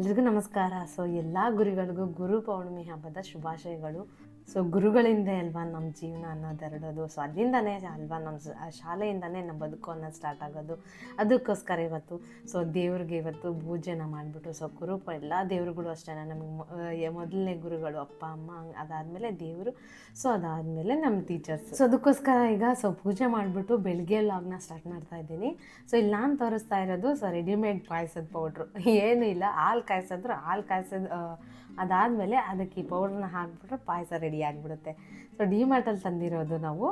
ಎಲ್ರಿಗೂ ನಮಸ್ಕಾರ. ಸೊ ಎಲ್ಲ ಗುರುಗಳಿಗೂ ಗುರು ಪೌರ್ಣಿಮೆ ಹಬ್ಬದ ಶುಭಾಶಯಗಳು. ಸೊ ಗುರುಗಳಿಂದ ಅಲ್ವಾ ನಮ್ಮ ಜೀವನ ಅನ್ನೋದು ಹರಡೋದು ಸೊ ಅಲ್ಲಿಂದನೇ ಅಲ್ವಾ ನಮ್ಮ ಶಾಲೆಯಿಂದನೇ ನಮ್ಮ ಬದುಕು ಅನ್ನೋದು ಸ್ಟಾರ್ಟ್ ಆಗೋದು. ಅದಕ್ಕೋಸ್ಕರ ಇವತ್ತು, ಸೊ ದೇವ್ರಿಗೆ ಇವತ್ತು ಪೂಜೆನ ಮಾಡಿಬಿಟ್ಟು, ಸೊ ಗುರು ಎಲ್ಲ ದೇವ್ರುಗಳು ಅಷ್ಟೇ ನಮಗೆ ಮೊದಲನೇ ಗುರುಗಳು ಅಪ್ಪ, ಅಮ್ಮ ಅದಾದಮೇಲೆ ದೇವರು, ಸೊ ಅದಾದಮೇಲೆ ನಮ್ಮ ಟೀಚರ್ಸ್ ಸೊ ಅದಕ್ಕೋಸ್ಕರ ಈಗ, ಸೊ ಪೂಜೆ ಮಾಡಿಬಿಟ್ಟು ಬೆಳಗ್ಗೆ ಲಾಗ್ನ ಸ್ಟಾರ್ಟ್ ಮಾಡ್ತಾ ಇದ್ದೀನಿ. ಸೊ ಇಲ್ಲಿ ನಾನು ತೋರಿಸ್ತಾ ಇರೋದು, ಸೊ ರೆಡಿಮೇಡ್ ಪಾಯಸದ ಪೌಡ್ರು ಏನೂ ಇಲ್ಲ, ಹಾಲು ಕಾಯಿಸಿದ್ರು, ಹಾಲು ಕಾಯಿಸೋದು ಅದಾದಮೇಲೆ ಅದಕ್ಕೆ ಈ ಪೌಡ್ರನ್ನ ಹಾಕ್ಬಿಟ್ರೆ ಪಾಯಸ ರೆಡಿ ಆಗಿಬಿಡುತ್ತೆ ಸೊ ಡಿಮಾರ್ಟಲ್ಲಿ ತಂದಿರೋದು ನಾವು.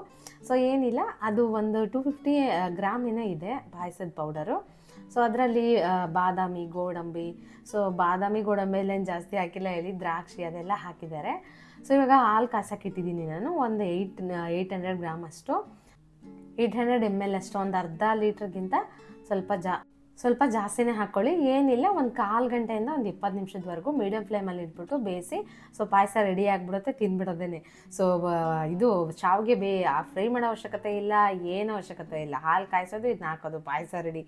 ಸೊ ಏನಿಲ್ಲ, ಅದು ಒಂದು ಟು ಫಿಫ್ಟಿ ಗ್ರಾಮ್ ಏನೋ ಇದೆ ಪಾಯಸದ ಪೌಡರು. ಸೊ ಅದರಲ್ಲಿ ಬಾದಾಮಿ, ಗೋಡಂಬಿ ಸೊ ಬಾದಾಮಿ ಗೋಡಂಬಿಯಲ್ಲೇನು ಜಾಸ್ತಿ ಹಾಕಿಲ್ಲ ಹೇಳಿ ದ್ರಾಕ್ಷಿ ಅದೆಲ್ಲ ಹಾಕಿದ್ದಾರೆ. ಸೊ ಇವಾಗ ಹಾಲು ಕಾಸಕ್ಕೆ ಇಟ್ಟಿದ್ದೀನಿ ನಾನು, ಒಂದು ಏಯ್ಟ್ ಏಯ್ಟ್ ಹಂಡ್ರೆಡ್ ಗ್ರಾಮ್ ಅಷ್ಟು. ಏಯ್ಟ್ ಹಂಡ್ರೆಡ್ ಎಂ ಎಲ್ ಅಷ್ಟು ಒಂದು ಅರ್ಧ ಲೀಟ್ರ್ಗಿಂತ ಸ್ವಲ್ಪ ಜಾ ಸ್ವಲ್ಪ ಜಾಸ್ತಿನೇ ಹಾಕ್ಕೊಳ್ಳಿ ಏನಿಲ್ಲ, ಒಂದು ಕಾಲು ಗಂಟೆಯಿಂದ ಒಂದು ಇಪ್ಪತ್ತು ನಿಮಿಷದವರೆಗೂ ಮೀಡಿಯಮ್ ಫ್ಲೇಮಲ್ಲಿ ಇಟ್ಬಿಟ್ಟು ಬೇಯಿಸಿ, ಸೊ ಪಾಯಸ ರೆಡಿ ಆಗಿಬಿಡುತ್ತೆ ತಿಂದ್ಬಿಡೋದೇನೆ ಸೊ ಇದು ಶಾವಿಗೆ ಬೇ ಫ್ರೈ ಮಾಡೋ ಅವಶ್ಯಕತೆ ಇಲ್ಲ, ಏನು ಅವಶ್ಯಕತೆ ಇಲ್ಲ. ಹಾಲು ಕಾಯಿಸೋದು ಇದನ್ನ ಹಾಕೋದು, ಪಾಯಸ ರೆಡಿ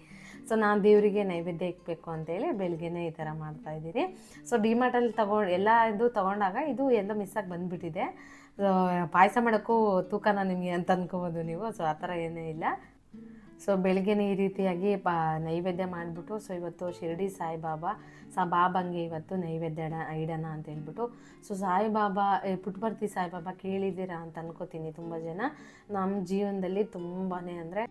ಸೊ, ನಾನು ದೇವರಿಗೆ ನೈವೇದ್ಯ ಇಕ್ಕಬೇಕು ಅಂತೇಳಿ ಬೆಳಗ್ಗೆನೇ ಈ ಥರ ಮಾಡ್ತಾ ಇದ್ದೀನಿ. ಸೊ ಡಿಮಾರ್ಟಲ್ಲಿ ತಗೊಂಡು ಎಲ್ಲ ಇದು ತೊಗೊಂಡಾಗ ಇದು ಎಲ್ಲ ಮಿಸ್ಸಾಗಿ ಬಂದುಬಿಟ್ಟಿದೆ. ಪಾಯಸ ಮಾಡೋಕ್ಕೂ ತೂಕನ ನಿಮಗೆ ಅಂತ ಅನ್ಕೋಬೋದು ನೀವು. ಸೊ, ಆ ಥರ ಏನೂ ಇಲ್ಲ. ಸೊ ಬೆಳಗ್ಗೆನೇ ಈ ರೀತಿಯಾಗಿ ಪಾ, ನೈವೇದ್ಯ ಮಾಡಿಬಿಟ್ಟು ಸೊ ಇವತ್ತು ಶಿರಡಿ ಸಾಯಿಬಾಬಾ, ಸ ಬಾಬಂಗೆ ಇವತ್ತು ನೈವೇದ್ಯ ಇಡ ಇಡೋಣ ಅಂತ ಹೇಳ್ಬಿಟ್ಟು. ಸೊ ಸಾಯಿಬಾಬಾ ಪುಟ್ಬರ್ತಿ ಸಾಯಿಬಾಬಾ ಕೇಳಿದ್ದೀರಾ ಅಂತ ಅನ್ಕೋತೀನಿ ತುಂಬ ಜನ. ನಮ್ಮ ಜೀವನದಲ್ಲಿ ತುಂಬಾ ಅಂದರೆ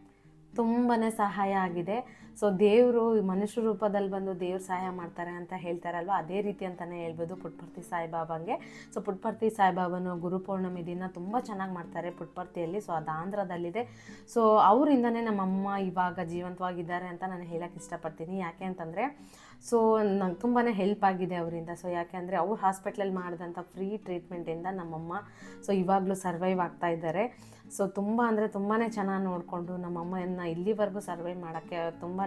ತುಂಬಾ ಸಹಾಯ ಆಗಿದೆ. ಸೊ ದೇವರು ಮನುಷ್ಯ ರೂಪದಲ್ಲಿ ಬಂದು ದೇವ್ರು ಸಹಾಯ ಮಾಡ್ತಾರೆ ಅಂತ ಹೇಳ್ತಾರಲ್ವ? ಅದೇ ರೀತಿ ಅಂತಲೇ ಹೇಳ್ಬೋದು ಪುಟ್ಪರ್ತಿ ಸಾಯಿಬಾಬಾಗೆ. ಸೊ ಪುಟ್ಪರ್ತಿ ಸಾಯಿಬಾಬಾನು ಗುರು ಪೌರ್ಣಮಿ ದಿನ ತುಂಬ ಚೆನ್ನಾಗಿ ಮಾಡ್ತಾರೆ ಪುಟ್ಪರ್ತಿಯಲ್ಲಿ. ಸೊ ಅದು ಆಂಧ್ರದಲ್ಲಿದೆ. ಸೊ ಅವರಿಂದನೇ ನಮ್ಮಮ್ಮ ಇವಾಗ ಜೀವಂತವಾಗಿದ್ದಾರೆ ಅಂತ ನಾನು ಹೇಳಕ್ಕೆ ಇಷ್ಟಪಡ್ತೀನಿ. ಯಾಕೆ ಅಂತಂದರೆ ಸೊ ನಂಗೆ ತುಂಬಾ ಹೆಲ್ಪ್ ಆಗಿದೆ ಅವರಿಂದ. ಸೊ ಯಾಕೆ ಅಂದರೆ, ಅವ್ರು ಹಾಸ್ಪಿಟ್ಲಲ್ಲಿ ಮಾಡಿದಂಥ ಫ್ರೀ ಟ್ರೀಟ್ಮೆಂಟಿಂದ ನಮ್ಮಮ್ಮ ಸೊ ಇವಾಗಲೂ ಸರ್ವೈವ್ ಆಗ್ತಾ ಇದ್ದಾರೆ. ಸೊ ತುಂಬ ಅಂದರೆ ತುಂಬಾ ಚೆನ್ನಾಗಿ ನೋಡಿಕೊಂಡು ನಮ್ಮಮ್ಮನ ಇಲ್ಲಿವರೆಗೂ ಸರ್ವೈವ್ ಮಾಡೋಕ್ಕೆ ತುಂಬಾ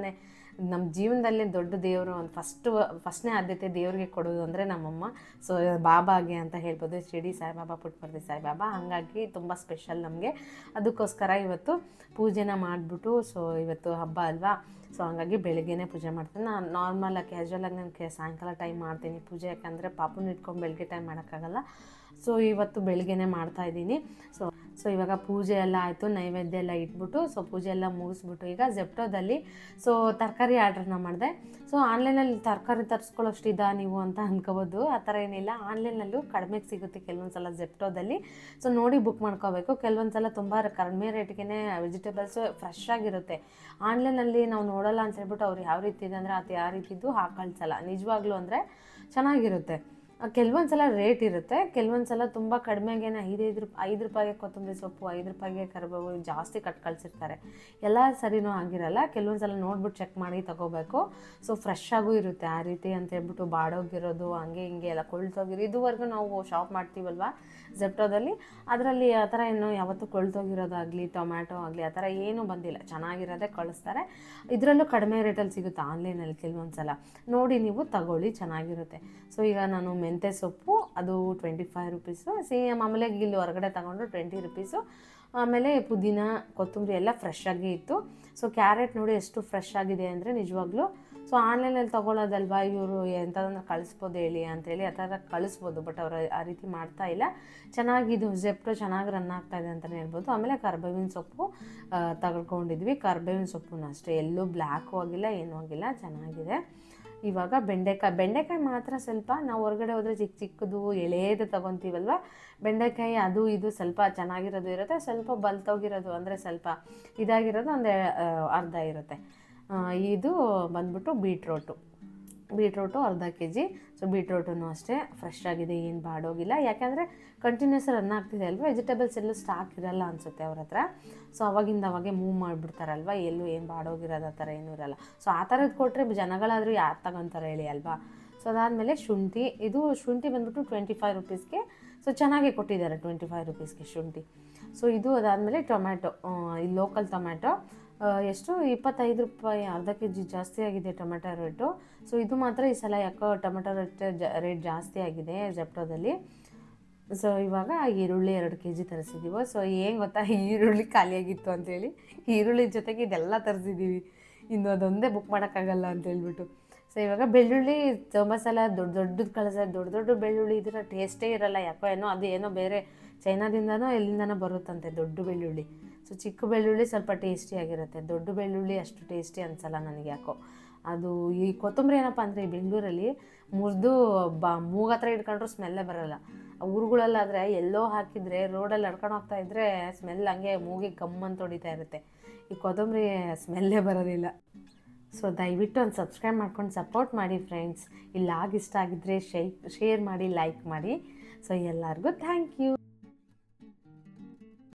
ನಮ್ಮ ಜೀವನದಲ್ಲಿ ದೊಡ್ಡ ದೇವರು ಒಂದು ಫಸ್ಟ್ ಫಸ್ಟ್ನೇ ಆದ್ಯತೆ ದೇವರಿಗೆ ಕೊಡೋದು ಅಂದರೆ ನಮ್ಮಮ್ಮ. ಸೊ ಬಾಬಾಗೆ ಅಂತ ಹೇಳ್ಬೋದು, ಶಿರಡಿ ಸಾಯಿಬಾಬಾ ಪುಟ್ಪರ್ತಿ ಸಾಯಿಬಾಬಾ. ಹಾಗಾಗಿ ತುಂಬ ಸ್ಪೆಷಲ್ ನಮಗೆ. ಅದಕ್ಕೋಸ್ಕರ ಇವತ್ತು ಪೂಜೆನ ಮಾಡಿಬಿಟ್ಟು ಸೊ ಇವತ್ತು ಹಬ್ಬ ಅಲ್ವಾ? ಸೊ ಹಂಗಾಗಿ ಬೆಳಗ್ಗೆನೇ ಪೂಜೆ ಮಾಡ್ತೀನಿ. ನಾನು ನಾರ್ಮಲಾಗಿ ಕ್ಯಾಶುವಲಾಗಿ ನಾನು ಕೆ ಸಾಯಂಕಾಲ ಟೈಮ್ ಮಾಡ್ತೀನಿ ಪೂಜೆ, ಯಾಕಂದರೆ ಪಾಪುನ ಇಟ್ಕೊಂಡು ಬೆಳಗ್ಗೆ ಟೈಮ್ ಮಾಡೋಕ್ಕಾಗಲ್ಲ. ಸೊ ಇವತ್ತು ಬೆಳಗ್ಗೆನೇ ಮಾಡ್ತಾ ಇದ್ದೀನಿ. ಸೊ ಸೊ ಇವಾಗ ಪೂಜೆ ಎಲ್ಲ ಆಯಿತು, ನೈವೇದ್ಯ ಎಲ್ಲ ಇಟ್ಬಿಟ್ಟು, ಸೊ ಪೂಜೆ ಎಲ್ಲ ಮುಗಿಸ್ಬಿಟ್ಟು ಈಗ ಜೆಪ್ಟೋದಲ್ಲಿ ಸೊ ತರಕಾರಿ ಆರ್ಡ್ರನ್ನ ಮಾಡಿದೆ. ಸೊ ಆನ್ಲೈನಲ್ಲಿ ತರಕಾರಿ ತರಿಸ್ಕೊಳ್ಳೋಷ್ಟಿದ್ದ ನೀವು ಅಂತ ಅನ್ಕೋಬೋದು, ಆ ಥರ ಏನಿಲ್ಲ. ಆನ್ಲೈನಲ್ಲೂ ಕಡಿಮೆಗೆ ಸಿಗುತ್ತೆ ಕೆಲವೊಂದು ಸಲ ಜೆಪ್ಟೋದಲ್ಲಿ ಸೊ ನೋಡಿ ಬುಕ್ ಮಾಡ್ಕೋಬೇಕು. ಕೆಲವೊಂದು ಸಲ ತುಂಬ ಕಡಿಮೆ ರೇಟ್ಗೆ ವೆಜಿಟೇಬಲ್ಸ್ ಫ್ರೆಶ್ ಆಗಿರುತ್ತೆ. ಆನ್ಲೈನಲ್ಲಿ ನಾವು ನೋಡೋಲ್ಲ ಅಂತ ಹೇಳ್ಬಿಟ್ಟು ಅವ್ರು ಯಾವ ರೀತಿ ಇದೆ ಅಂದರೆ ಅದು ಯಾವ ರೀತಿದ್ದು ಇದ್ದು ಕಳ್ಸಲ್ಲ ನಿಜವಾಗ್ಲೂ ಅಂದರೆ ಚೆನ್ನಾಗಿರುತ್ತೆ. ಕೆಲವೊಂದು ಸಲ ರೇಟ್ ಇರುತ್ತೆ. ಕೆಲವೊಂದು ಸಲ ತುಂಬ ಕಡಿಮೆಗೇನೆ ಐದೈದು ರೂಪಾಯಿ ಐದು ರೂಪಾಯಿಗೆ ಕೊತ್ತಂಬರಿ ಸೊಪ್ಪು, ಐದು ರೂಪಾಯಿಗೆ ಕರಿಬೇವು ಜಾಸ್ತಿ ಕಟ್ ಕಳಿಸಿರ್ತಾರೆ. ಎಲ್ಲ ಸರಿನೂ ಆಗಿರಲ್ಲ. ಕೆಲವೊಂದು ಸಲ ನೋಡ್ಬಿಟ್ಟು ಚೆಕ್ ಮಾಡಿ ತಗೋಬೇಕು. ಸೊ ಫ್ರೆಶ್ ಆಗೂ ಇರುತ್ತೆ ಆ ರೀತಿ ಅಂತ ಹೇಳ್ಬಿಟ್ಟು ಬಾಡೋಗಿರೋದು, ಹಂಗೆ ಹಿಂಗೆ ಎಲ್ಲ ಕೊಳ್ತೋಗಿರೋ, ಇದುವರೆಗೂ ನಾವು ಶಾಪ್ ಮಾಡ್ತೀವಲ್ವ ಜೆಪ್ಟೋದಲ್ಲಿ ಅದರಲ್ಲಿ ಆ ಥರ ಏನು ಯಾವತ್ತೂ ಕೊಳ್ತೋಗಿರೋದಾಗಲಿ ಟೊಮ್ಯಾಟೊ ಆಗಲಿ, ಆ ಥರ ಏನೂ ಬಂದಿಲ್ಲ. ಚೆನ್ನಾಗಿರೋದೇ ಕಳಿಸ್ತಾರೆ. ಇದರಲ್ಲೂ ಕಡಿಮೆ ರೇಟಲ್ಲಿ ಸಿಗುತ್ತೆ ಆನ್ಲೈನಲ್ಲಿ ಕೆಲವೊಂದು ಸಲ ನೋಡಿ ನೀವು ತಗೊಳ್ಳಿ, ಚೆನ್ನಾಗಿರುತ್ತೆ. ಸೊ ಈಗ ನಾನು ಮೆಂತ್ಯ ಸೊಪ್ಪು, ಅದು ಟ್ವೆಂಟಿ ಫೈವ್ ರುಪೀಸು ಸಿ ಆಮೇಲೆ ಇಲ್ಲಿ ಹೊರಗಡೆ ತಗೊಂಡು ಟ್ವೆಂಟಿ ರುಪೀಸು ಆಮೇಲೆ ಪುದೀನ, ಕೊತ್ತಂಬರಿ ಎಲ್ಲ ಫ್ರೆಶ್ ಆಗಿ ಇತ್ತು. ಸೊ ಕ್ಯಾರೆಟ್ ನೋಡಿ ಎಷ್ಟು ಫ್ರೆಶ್ ಆಗಿದೆ ಅಂದರೆ ನಿಜವಾಗ್ಲೂ. ಸೊ ಆನ್ಲೈನಲ್ಲಿ ತೊಗೊಳೋದಲ್ವಾ? ಇವರು ಎಂಥದನ್ನ ಕಳಿಸ್ಬೋದು ಹೇಳಿ ಅಂತೇಳಿ ಆ ಥರ ಕಳಿಸ್ಬೋದು ಬಟ್ ಅವರು ಆ ರೀತಿ ಮಾಡ್ತಾ ಇಲ್ಲ. ಚೆನ್ನಾಗಿದು ಜೆಪ್ಟು ಚೆನ್ನಾಗಿ ರನ್ ಆಗ್ತಾ ಇದೆ ಅಂತಲೇ ಹೇಳ್ಬೋದು. ಆಮೇಲೆ ಕರ್ಬೇವಿನ ಸೊಪ್ಪು ತಗೊಳ್ಕೊಂಡಿದ್ವಿ. ಕರ್ಬೇವಿನ ಸೊಪ್ಪುನ ಅಷ್ಟೇ. ಎಲ್ಲೂ ಬ್ಲ್ಯಾಕು ಆಗಿಲ್ಲ, ಏನೂ ಆಗಿಲ್ಲ. ಚೆನ್ನಾಗಿದೆ. ಇವಾಗ ಬೆಂಡೆಕಾಯಿ ಬೆಂಡೆಕಾಯಿ ಮಾತ್ರ ಸ್ವಲ್ಪ ನಾವು ಹೊರಗಡೆ ಹೋದರೆ ಚಿಕ್ಕ ಚಿಕ್ಕದು ಎಳೆದು ತೊಗೊತೀವಲ್ವ? ಬೆಂಡೆಕಾಯಿ ಅದು ಇದು ಸ್ವಲ್ಪ ಚೆನ್ನಾಗಿರೋದು ಇರುತ್ತೆ, ಸ್ವಲ್ಪ ಬಲ್ತೋಗಿರೋದು ಅಂದರೆ ಸ್ವಲ್ಪ ಇದಾಗಿರೋದು ಒಂದು ಅರ್ಧ ಇರುತ್ತೆ. ಇದು ಬಂದ್ಬಿಟ್ಟು ಬೀಟ್ರೋಟು. ಬೀಟ್ರೋಟು ಅರ್ಧ ಕೆ ಜಿ. ಸೊ ಬೀಟ್ರೋಟನ್ನು ಅಷ್ಟೇ ಫ್ರೆಶ್ ಆಗಿದೆ, ಏನು ಬಾಡೋಗಿಲ್ಲ. ಯಾಕೆಂದರೆ ಕಂಟಿನ್ಯೂಸ್ ರನ್ ಆಗ್ತಿದೆ ಅಲ್ವಾ? ವೆಜಿಟೇಬಲ್ಸ್ ಎಲ್ಲೂ ಸ್ಟಾಕ್ ಇರಲ್ಲ ಅನಿಸುತ್ತೆ ಅವ್ರ ಹತ್ರ. ಸೊ ಅವಾಗಿಂದ ಅವಾಗೆ ಮೂವ್ ಮಾಡಿಬಿಡ್ತಾರಲ್ವ? ಎಲ್ಲೂ ಏನು ಬಾಡೋಗಿರೋದು ಆ ಥರ ಏನೂ ಇರಲ್ಲ. ಸೊ ಆ ಥರದ್ದು ಕೊಟ್ಟರೆ ಜನಗಳಾದರೂ ಯಾರು ತಗೊಂತಾರೆ ಹೇಳಿ ಅಲ್ವಾ? ಸೊ ಅದಾದಮೇಲೆ ಶುಂಠಿ. ಇದು ಶುಂಠಿ ಬಂದ್ಬಿಟ್ಟು ಟ್ವೆಂಟಿ ಫೈವ್ ರುಪೀಸ್ಗೆ ಸೊ ಚೆನ್ನಾಗಿ ಕೊಟ್ಟಿದ್ದಾರೆ ಟ್ವೆಂಟಿ ಫೈವ್ ರುಪೀಸ್ಗೆ ಶುಂಠಿ. ಸೊ ಇದು ಅದಾದಮೇಲೆ ಟೊಮ್ಯಾಟೊ ಈ ಲೋಕಲ್ ಟೊಮ್ಯಾಟೊ ಎಷ್ಟು ಇಪ್ಪತ್ತೈದು ರೂಪಾಯಿ, ಅರ್ಧ ಕೆ ಜಿ ಜಾಸ್ತಿ ಆಗಿದೆ ಟೊಮೆಟೊ ರೇಟು. ಸೊ ಇದು ಮಾತ್ರ ಈ ಸಲ ಯಾಕೋ ಟೊಮೆಟೊ ರೇಟ್ ರೇಟ್ ಜಾಸ್ತಿ ಆಗಿದೆ ಜಪ್ಟೋದಲ್ಲಿ ಸೊ ಇವಾಗ ಈರುಳ್ಳಿ ಎರಡು ಕೆ ಜಿ ತರಿಸಿದ್ದೀವೋ ಸೊ ಏನು ಗೊತ್ತಾ, ಈರುಳ್ಳಿ ಖಾಲಿಯಾಗಿತ್ತು ಅಂತೇಳಿ. ಈರುಳ್ಳಿ ಜೊತೆಗೆ ಇದೆಲ್ಲ ತರಿಸಿದ್ದೀವಿ ಇನ್ನು ಅದೊಂದೇ ಬುಕ್ ಮಾಡೋಕ್ಕಾಗಲ್ಲ ಅಂತ ಹೇಳ್ಬಿಟ್ಟು ಸೊ ಇವಾಗ ಬೆಳ್ಳುಳ್ಳಿ ತುಂಬ ಸಲ ದೊಡ್ಡ ದೊಡ್ಡದು ಕಳಿಸ, ದೊಡ್ಡ ದೊಡ್ಡ ಬೆಳ್ಳುಳ್ಳಿ ಇದ್ರೆ ಟೇಸ್ಟೇ ಇರಲ್ಲ. ಯಾಕೋ ಏನೋ, ಅದು ಏನೋ ಬೇರೆ ಚೈನಾದಿಂದನೋ ಎಲ್ಲಿಂದನೋ ಬರುತ್ತಂತೆ ದೊಡ್ಡ ಬೆಳ್ಳುಳ್ಳಿ. ಸೊ ಚಿಕ್ಕ ಬೆಳ್ಳುಳ್ಳಿ ಸ್ವಲ್ಪ ಟೇಸ್ಟಿಯಾಗಿರುತ್ತೆ ದೊಡ್ಡ ಬೆಳ್ಳುಳ್ಳಿ ಅಷ್ಟು ಟೇಸ್ಟಿ ಅನ್ಸಲ್ಲ ನನಗೆ ಯಾಕೋ. ಅದು ಈ ಕೊತ್ತಂಬರಿ ಏನಪ್ಪ ಅಂದರೆ ಈ ಬೆಂಗಳೂರಲ್ಲಿ ಮುರಿದು ಬ ಮೂಗು ಹತ್ರ ಇಟ್ಕೊಂಡ್ರು ಸ್ಮೆಲ್ಲೇ ಬರೋಲ್ಲ. ಊರುಗಳಲ್ಲಾದರೆ ಎಲ್ಲೋ ಹಾಕಿದರೆ ರೋಡಲ್ಲಿ ನಡ್ಕೊಂಡು ಹೋಗ್ತಾ ಇದ್ದರೆ ಸ್ಮೆಲ್ ಹಂಗೆ ಮೂಗಿಗೆ ಗಮ್ ಅಂತ ಹೊಡಿತಾ ಇರುತ್ತೆ. ಈ ಕೊತ್ತಂಬರಿ ಸ್ಮೆಲ್ಲೇ ಬರೋದಿಲ್ಲ. ಸೊ ದಯವಿಟ್ಟು ಒಂದು ಸಬ್ಸ್ಕ್ರೈಬ್ ಮಾಡ್ಕೊಂಡು ಸಪೋರ್ಟ್ ಮಾಡಿ ಫ್ರೆಂಡ್ಸ್ ಲಾಗ್ ಇಷ್ಟ ಆಗಿದ್ದರೆ ಶೇ ಶೇರ್ ಮಾಡಿ ಲೈಕ್ ಮಾಡಿ. ಸೊ ಎಲ್ಲರಿಗೂ ಥ್ಯಾಂಕ್ ಯು